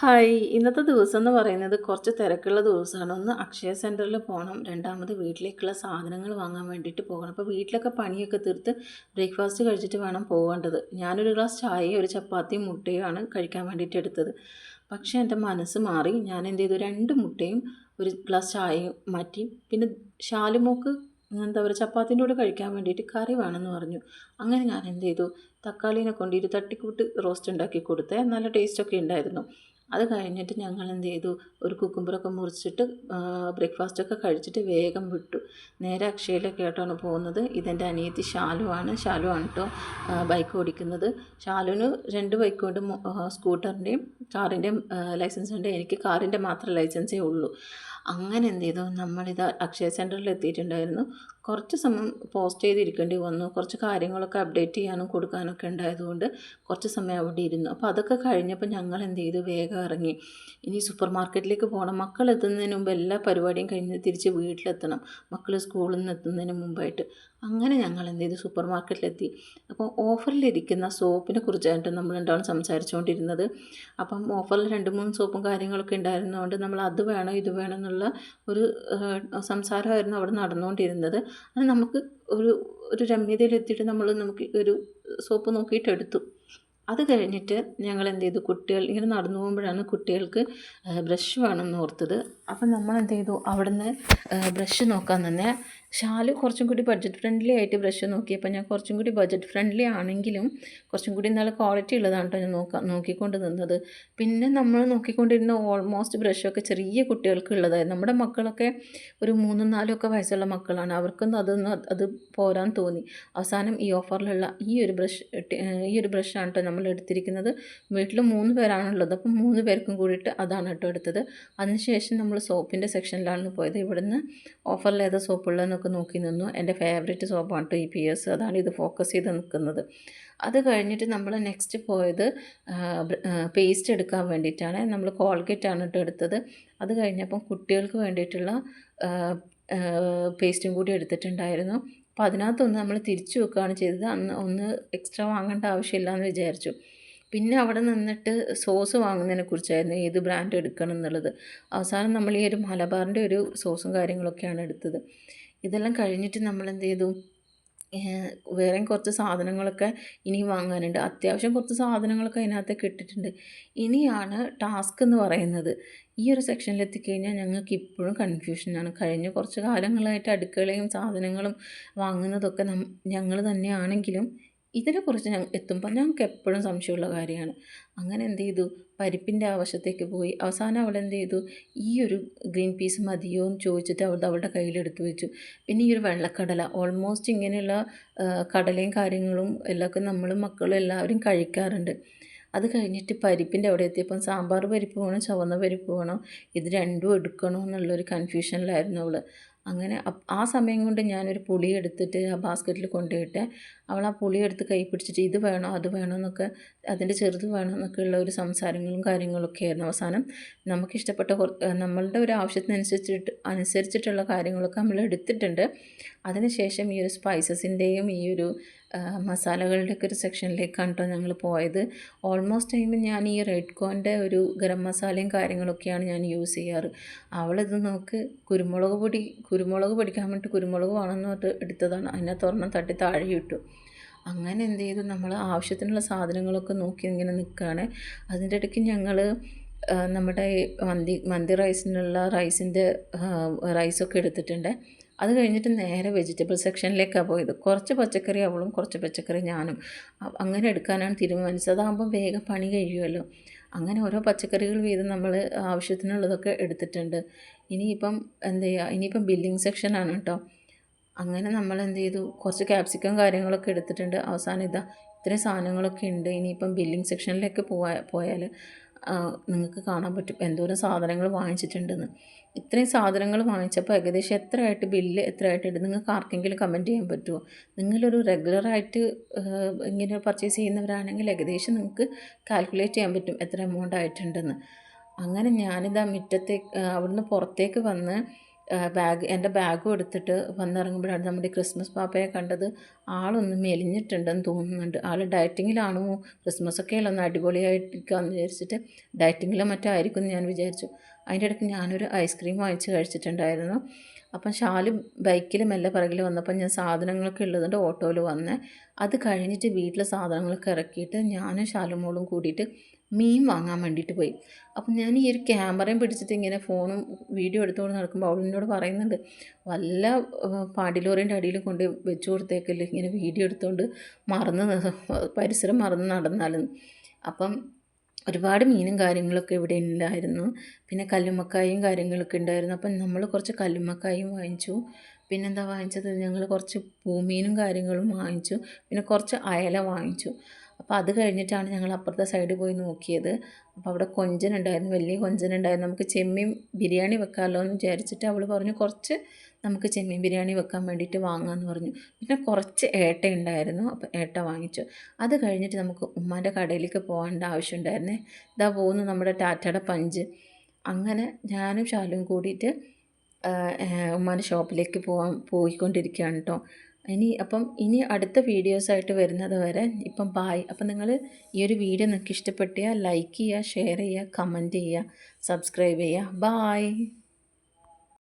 Hi. ഇന്നത്തെ ദിവസം എന്ന് പറയുന്നത് കുറച്ച് തിരക്കുള്ള ദിവസമാണ്. ഒന്ന് അക്ഷയ സെന്ററിൽ പോകണം രണ്ടാമത് വീട്ടിലേക്കുള്ള സാധനങ്ങൾ വാങ്ങാൻ വേണ്ടിയിട്ട് പോകണം. അപ്പോൾ വീട്ടിലൊക്കെ പണിയൊക്കെ തീർത്ത് ബ്രേക്ക്ഫാസ്റ്റ് കഴിച്ചിട്ട് വേണം പോകേണ്ടത് ഞാനൊരു ഗ്ലാസ് ചായയും ഒരു ചപ്പാത്തിയും മുട്ടയും ആണ് കഴിക്കാൻ വേണ്ടിയിട്ട് എടുത്തത്. പക്ഷേ എന്റെ മനസ്സ് മാറി. ഞാൻ എന്ത് ചെയ്തു? രണ്ട് മുട്ടയും ഒരു ഗ്ലാസ് ചായയും മാറ്റി. പിന്നെ ഷാലുമോക്ക് എന്താ പറയുക ചപ്പാത്തിന്റെ കൂടെ കഴിക്കാൻ വേണ്ടിയിട്ട് കറി വേണമെന്ന് പറഞ്ഞു. അങ്ങനെ ഞാൻ എന്ത് ചെയ്തു? തക്കാളീനെ കൊണ്ട് ഒരു തട്ടിക്കൂട്ട് റോസ്റ്റ് ഉണ്ടാക്കി കൊടുത്തേ. നല്ല ടേസ്റ്റൊക്കെ ഉണ്ടായിരുന്നു. അത് കഴിഞ്ഞിട്ട് ഞങ്ങൾ എന്ത് ചെയ്തു ഒരു കുക്കുമ്പറൊക്കെ മുറിച്ചിട്ട് ബ്രേക്ക്ഫാസ്റ്റൊക്കെ കഴിച്ചിട്ട് വേഗം വിട്ടു. നേരെ അക്ഷയയിലേക്കായിട്ടാണ് പോകുന്നത്. ഇതെന്റെ അനിയത്തി ഷാലു ആണ് കേട്ടോ ബൈക്ക് ഓടിക്കുന്നത്. ഷാലുവിന് രണ്ട് ബൈക്കുണ്ട് സ്കൂട്ടറിന്റെയും കാറിന്റെയും ലൈസൻസ് ഉണ്ട് എനിക്ക് കാറിന്റെ മാത്രം ലൈസൻസേ ഉള്ളൂ. അങ്ങനെ എന്ത് ചെയ്തു? നമ്മളിത് അക്ഷയ സെന്ററിൽ എത്തിയിട്ടുണ്ടായിരുന്നു. കുറച്ച് സമയം പോസ്റ്റ് ചെയ്തിരിക്കേണ്ടി വന്നു. കുറച്ച് കാര്യങ്ങളൊക്കെ അപ്ഡേറ്റ് ചെയ്യാനും കൊടുക്കാനൊക്കെ ഉണ്ടായതുകൊണ്ട് കുറച്ച് സമയം അവിടെ ഇരുന്നു. അപ്പോൾ അതൊക്കെ കഴിഞ്ഞപ്പോൾ ഞങ്ങൾ എന്ത് ചെയ്തു? വേഗം ഇറങ്ങി. ഇനി സൂപ്പർ മാർക്കറ്റിലേക്ക് പോകണം. മക്കൾ എത്തുന്നതിന് മുമ്പ് എല്ലാ പരിപാടിയും കഴിഞ്ഞ് തിരിച്ച് വീട്ടിലെത്തണം. മക്കൾ സ്കൂളിൽ നിന്ന് എത്തുന്നതിന് മുമ്പായിട്ട്. അങ്ങനെ ഞങ്ങൾ എന്ത് ചെയ്തു? സൂപ്പർ മാർക്കറ്റിലെത്തി. അപ്പോൾ ഓഫറിലിരിക്കുന്ന സോപ്പിനെ കുറിച്ചായിട്ട് നമ്മൾ രണ്ടാളും സംസാരിച്ചുകൊണ്ടിരുന്നത്. അപ്പം ഓഫറിൽ രണ്ട് മൂന്ന് സോപ്പും കാര്യങ്ങളൊക്കെ ഉണ്ടായിരുന്നതുകൊണ്ട് നമ്മൾ അത് വേണോ ഇത് വേണം എന്നുള്ള ഒരു സംസാരമായിരുന്നു അവിടെ നടന്നുകൊണ്ടിരുന്നത്. അത് നമുക്ക് ഒരു ഒരു രമ്യതയിലെത്തിയിട്ട് നമ്മൾ നമുക്ക് ഒരു സോപ്പ് നോക്കിയിട്ട് എടുത്തു. അത് കഴിഞ്ഞിട്ട് ഞങ്ങൾ എന്ത് ചെയ്തു? കുട്ടികൾ ഇങ്ങനെ നടന്നു പോകുമ്പോഴാണ് കുട്ടികൾക്ക് ബ്രഷ് വേണമെന്ന് ഓർത്തത്. അപ്പം നമ്മൾ എന്ത് ചെയ്തു? അവിടുന്ന് ബ്രഷ് നോക്കാൻ തന്നെ ഷാൽ കുറച്ചും കൂടി ബഡ്ജറ്റ് ഫ്രണ്ട്ലി ആയിട്ട് ബ്രഷ് നോക്കിയപ്പോൾ ഞാൻ കുറച്ചും കൂടി ബഡ്ജറ്റ് ഫ്രണ്ട്ലി ആണെങ്കിലും കുറച്ചും കൂടി നല്ല ക്വാളിറ്റി ഉള്ളതാണ് കേട്ടോ ഞാൻ നോക്കാം നോക്കിക്കൊണ്ട് നിന്നത്. പിന്നെ നമ്മൾ നോക്കിക്കൊണ്ടിരുന്ന ഓൾമോസ്റ്റ് ബ്രഷൊക്കെ ചെറിയ കുട്ടികൾക്ക് ഉള്ളതായിരുന്നു നമ്മുടെ മക്കളൊക്കെ ഒരു മൂന്നും നാലും ഒക്കെ വയസ്സുള്ള മക്കളാണ്. അവർക്കൊന്നും അതൊന്നും അത് പോരാൻ തോന്നി. അവസാനം ഈ ഓഫറിലുള്ള ഈ ഒരു ബ്രഷ് ഈ ഒരു ബ്രഷാണ് കേട്ടോ നമ്മൾ എടുത്തിരിക്കുന്നത്. വീട്ടിൽ മൂന്ന് പേരാണുള്ളത്. അപ്പം മൂന്ന് പേർക്കും കൂടിയിട്ട് അതാണ് കേട്ടോ എടുത്തത് അതിനുശേഷം നമ്മൾ സോപ്പിന്റെ സെക്ഷനിലാണ് പോയത്. ഇവിടുന്ന് ഓഫറിൽ ഏതാ സോപ്പുള്ളതെന്ന് എന്നൊക്കെ നോക്കി നിന്നു. എന്റെ ഫേവറേറ്റ് സോപ്പാണ് ടു പി എസ് അതാണ് ഇത് ഫോക്കസ് ചെയ്ത് നിൽക്കുന്നത്. അത് കഴിഞ്ഞിട്ട് നമ്മൾ നെക്സ്റ്റ് പോയത് പേസ്റ്റ് എടുക്കാൻ വേണ്ടിയിട്ടാണ്. നമ്മൾ കോൾഗേറ്റ് കേട്ടോ എടുത്തത്. അത് കഴിഞ്ഞപ്പം കുട്ടികൾക്ക് വേണ്ടിയിട്ടുള്ള പേസ്റ്റും കൂടി എടുത്തിട്ടുണ്ടായിരുന്നു. അപ്പോൾ അതിനകത്തൊന്ന് നമ്മൾ തിരിച്ചു വെക്കുകയാണ് ചെയ്തത്. അന്ന് ഒന്ന് എക്സ്ട്രാ വാങ്ങേണ്ട ആവശ്യമില്ല എന്ന് വിചാരിച്ചു. പിന്നെ അവിടെ നിന്നിട്ട് സോസ് വാങ്ങുന്നതിനെ കുറിച്ചായിരുന്നു ഏത് ബ്രാൻഡ് എടുക്കണം എന്നുള്ളത്. അവസാനം നമ്മൾ ഈ ഒരു മലബാറിന്റെ ഒരു സോസും കാര്യങ്ങളൊക്കെയാണ് എടുത്തത്. ഇതെല്ലാം കഴിഞ്ഞിട്ട് നമ്മൾ എന്ത് ചെയ്തു വേറെയും കുറച്ച് സാധനങ്ങളൊക്കെ ഇനി വാങ്ങാനുണ്ട്. അത്യാവശ്യം കുറച്ച് സാധനങ്ങളൊക്കെ അതിനകത്തേക്ക് ഇട്ടിട്ടുണ്ട് ഇനിയാണ് ടാസ്ക് എന്ന് പറയുന്നത്. ഈ ഒരു സെക്ഷനിൽ എത്തിക്കഴിഞ്ഞാൽ ഞങ്ങൾക്ക് ഇപ്പോഴും കൺഫ്യൂഷനാണ്. കഴിഞ്ഞ കുറച്ച് കാലങ്ങളായിട്ട് അടുക്കളയും സാധനങ്ങളും വാങ്ങുന്നതൊക്കെ ഞങ്ങൾ തന്നെയാണെങ്കിലും ഇതിനെക്കുറിച്ച് ഞങ്ങൾ എത്തുമ്പോൾ ഞങ്ങൾക്ക് എപ്പോഴും സംശയമുള്ള കാര്യമാണ്. അങ്ങനെ എന്ത് ചെയ്തു? പരിപ്പിന്റെ ആവശ്യത്തേക്ക് പോയി. അവസാനം അവൾ എന്ത് ചെയ്തു? ഈ ഒരു ഗ്രീൻ പീസ് മതിയോ എന്ന് ചോദിച്ചിട്ട് അവൾ അവളുടെ കയ്യിലെടുത്ത് വെച്ചു. പിന്നെ ഈ ഒരു വെള്ളക്കടല ഓൾമോസ്റ്റ് ഇങ്ങനെയുള്ള കടലയും കാര്യങ്ങളും എല്ലാം നമ്മളും മക്കളും എല്ലാവരും കഴിക്കാറുണ്ട്. അത് കഴിഞ്ഞിട്ട് പരിപ്പിന്റെ അവിടെ എത്തിയപ്പം സാമ്പാർ പരിപ്പ് വേണോ ചുവന്ന പരിപ്പ് വേണോ. ഇത് രണ്ടും എടുക്കണോ എന്നുള്ളൊരു കൺഫ്യൂഷനിലായിരുന്നു അവൾ അങ്ങനെ ആ സമയം കൊണ്ട് ഞാനൊരു പുളി എടുത്തിട്ട് ആ ബാസ്ക്കറ്റിൽ കൊണ്ടുപോയിട്ട് അവൾ ആ പുളി എടുത്ത് കൈ പിടിച്ചിട്ട് ഇത് വേണോ അത് വേണോ എന്നൊക്കെ അതിന്റെ ചെറുത് വേണോ എന്നൊക്കെ ഉള്ള ഒരു സംസാരങ്ങളും കാര്യങ്ങളൊക്കെ ആയിരുന്നു അവസാനം. നമുക്കിഷ്ടപ്പെട്ട നമ്മളുടെ ഒരു ആവശ്യത്തിനനുസരിച്ചിട്ട് അനുസരിച്ചിട്ടുള്ള കാര്യങ്ങളൊക്കെ നമ്മൾ എടുത്തിട്ടുണ്ട്. അതിനുശേഷം ഈ ഒരു സ്പൈസസിന്റെയും ഈ ഒരു മസാലകളുടെയൊക്കെ ഒരു സെക്ഷനിലേക്കാണ് കേട്ടോ ഞങ്ങൾ പോയത്. ഓൾമോസ്റ്റ് ടൈമിൽ ഞാൻ ഈ റെഡ് കോന്റെ ഒരു ഗരം മസാലയും കാര്യങ്ങളൊക്കെയാണ് ഞാൻ യൂസ് ചെയ്യാറ്. അവളിത് നോക്ക് കുരുമുളക് പൊടി കുരുമുളക് പൊടിക്കാൻ വേണ്ടി കുരുമുളക് വേണമെന്ന് പറഞ്ഞിട്ട് എടുത്തതാണ്. അതിനെ തുറന്ന് തട്ടി താഴെ ഇട്ടു അങ്ങനെ എന്ത് ചെയ്തു? നമ്മൾ ആവശ്യത്തിനുള്ള സാധനങ്ങളൊക്കെ നോക്കി ഇങ്ങനെ നിൽക്കുകയാണ് അതിന്റെ ഇടയ്ക്ക് ഞങ്ങൾ നമ്മുടെ മന്തി മന്തി റൈസിനുള്ള റൈസിന്റെ റൈസൊക്കെ എടുത്തിട്ടുണ്ട്. അത് കഴിഞ്ഞിട്ട് നേരെ വെജിറ്റബിൾ സെക്ഷനിലേക്കാണ് പോയത്. കുറച്ച് പച്ചക്കറി അവളും കുറച്ച് പച്ചക്കറി ഞാനും. അങ്ങനെ എടുക്കാനാണ് തീരുമാനിച്ചത്. അതാകുമ്പോൾ വേഗം പണി കഴിയുമല്ലോ. അങ്ങനെ ഓരോ പച്ചക്കറികൾ വീതം നമ്മൾ ആവശ്യത്തിനുള്ളതൊക്കെ എടുത്തിട്ടുണ്ട്. ഇനിയിപ്പം എന്ത് ചെയ്യുക ഇനിയിപ്പം ബില്ലിംഗ് സെക്ഷനാണ് കേട്ടോ. അങ്ങനെ നമ്മൾ എന്ത് ചെയ്തു? കുറച്ച് ക്യാപ്സിക്കം കാര്യങ്ങളൊക്കെ എടുത്തിട്ടുണ്ട്. അവസാനം ഇതാ ഇത്രയും സാധനങ്ങളൊക്കെ ഉണ്ട്. ഇനിയിപ്പം ബില്ലിംഗ് സെക്ഷനിലേക്ക് പോയാൽ നിങ്ങൾക്ക് കാണാൻ പറ്റും എന്തോരം സാധനങ്ങൾ വാങ്ങിച്ചിട്ടുണ്ടെന്ന്. ഇത്രയും സാധനങ്ങൾ വാങ്ങിച്ചപ്പോൾ ഏകദേശം എത്രയായിട്ട് ബില്ല് എത്രയായിട്ട് ഇടും നിങ്ങൾക്ക് ആർക്കെങ്കിലും കമന്റ് ചെയ്യാൻ പറ്റുമോ? നിങ്ങളൊരു റെഗുലറായിട്ട് ഇങ്ങനെ പർച്ചേസ് ചെയ്യുന്നവരാണെങ്കിൽ ഏകദേശം നിങ്ങൾക്ക് കാൽക്കുലേറ്റ് ചെയ്യാൻ പറ്റും എത്ര എമൗണ്ട് ആയിട്ടുണ്ടെന്ന്. അങ്ങനെ ഞാനിതാ മുറ്റത്തേക്ക് അവിടുന്ന് പുറത്തേക്ക് വന്ന് ബാഗ് എന്റെ ബാഗും എടുത്തിട്ട് വന്നിറങ്ങുമ്പോഴാണ് നമ്മുടെ ക്രിസ്മസ് പാപ്പയെ കണ്ടത്. ആളൊന്ന് മെലിഞ്ഞിട്ടുണ്ടെന്ന് തോന്നുന്നുണ്ട്. ആൾ ഡയറ്റിങ്ങിലാണോ? ക്രിസ്മസ് ഒക്കെ ഒന്ന് അടിപൊളിയായിട്ടിരിക്കാമെന്ന് വിചാരിച്ചിട്ട് ഡയറ്റിങ്ങിലോ മറ്റോ ആയിരിക്കും എന്ന് ഞാൻ വിചാരിച്ചു. അതിന്റെ ഇടയ്ക്ക് ഞാനൊരു ഐസ്ക്രീം വാങ്ങിച്ച് കഴിച്ചിട്ടുണ്ടായിരുന്നു. അപ്പം ഷാൽ ബൈക്കിൽ മെല്ലെ പിറകിൽ വന്നപ്പോൾ ഞാൻ സാധനങ്ങളൊക്കെ ഉള്ളതുകൊണ്ട് ഓട്ടോയിൽ വന്നേ. അത് കഴിഞ്ഞിട്ട് വീട്ടിലെ സാധനങ്ങളൊക്കെ ഇറക്കിയിട്ട് ഞാനും ഷാലുമോളും കൂടിയിട്ട് മീൻ വാങ്ങാൻ വേണ്ടിയിട്ട് പോയി. അപ്പം ഞാൻ ഈ ഒരു ക്യാമറയും പിടിച്ചിട്ട് ഇങ്ങനെ ഫോണും വീഡിയോ എടുത്തുകൊണ്ട് നടക്കുമ്പോൾ അവൾ എന്നോട് പറയുന്നുണ്ട് വല്ല പാടിലോറിന്റെ അടിയിൽ കൊണ്ട് വെച്ചു കൊടുത്തേക്കല്ലേ ഇങ്ങനെ വീഡിയോ എടുത്തുകൊണ്ട് മറന്ന് പരിസരം മറന്ന് നടന്നാലും. അപ്പം ഒരുപാട് മീനും കാര്യങ്ങളൊക്കെ ഇവിടെ ഉണ്ടായിരുന്നു പിന്നെ കല്ലുമ്മക്കായും കാര്യങ്ങളൊക്കെ ഉണ്ടായിരുന്നു അപ്പം നമ്മൾ കുറച്ച് കല്ലുമ്മക്കായും വാങ്ങിച്ചു. പിന്നെന്താ വാങ്ങിച്ചത്? ഞങ്ങൾ കുറച്ച് പൂമീനും കാര്യങ്ങളും വാങ്ങിച്ചു. പിന്നെ കുറച്ച് അയല വാങ്ങിച്ചു. അപ്പോൾ അത് കഴിഞ്ഞിട്ടാണ് ഞങ്ങൾ അപ്പുറത്തെ സൈഡ് പോയി നോക്കിയത്. അപ്പോൾ അവിടെ കൊഞ്ചനുണ്ടായിരുന്നു വലിയ കൊഞ്ചനുണ്ടായിരുന്നു. നമുക്ക് ചെമ്മീൻ ബിരിയാണി വെക്കാമല്ലോ എന്ന് വിചാരിച്ചിട്ട് അവൾ പറഞ്ഞു കുറച്ച് നമുക്ക് ചെമ്മീൻ ബിരിയാണി വെക്കാൻ വേണ്ടിയിട്ട് വാങ്ങാമെന്ന് പറഞ്ഞു. പിന്നെ കുറച്ച് ഏട്ട ഉണ്ടായിരുന്നു അപ്പോൾ ഏട്ട വാങ്ങിച്ചു. അത് കഴിഞ്ഞിട്ട് നമുക്ക് ഉമ്മാന്റെ കടയിലേക്ക് പോകേണ്ട ആവശ്യമുണ്ടായിരുന്നേ ഇതാ പോകുന്നു നമ്മുടെ ടാറ്റയുടെ പഞ്ച്. അങ്ങനെ ഞാനും ശാലും കൂടിയിട്ട് ഉമ്മാന്റെ ഷോപ്പിലേക്ക് പോകാൻ പോയിക്കൊണ്ടിരിക്കുകയാണ് കേട്ടോ. ഇനി അപ്പം ഇനി അടുത്ത വീഡിയോസായിട്ട് വരുന്നത് വരെ ഇപ്പം ബായ് അപ്പം നിങ്ങൾ ഈ ഒരു വീഡിയോ നിങ്ങൾക്ക് ഇഷ്ടപ്പെട്ടാൽ ലൈക്ക് ചെയ്യുക ഷെയർ ചെയ്യുക കമന്റ് ചെയ്യുക സബ്സ്ക്രൈബ് ചെയ്യുക. ബായ്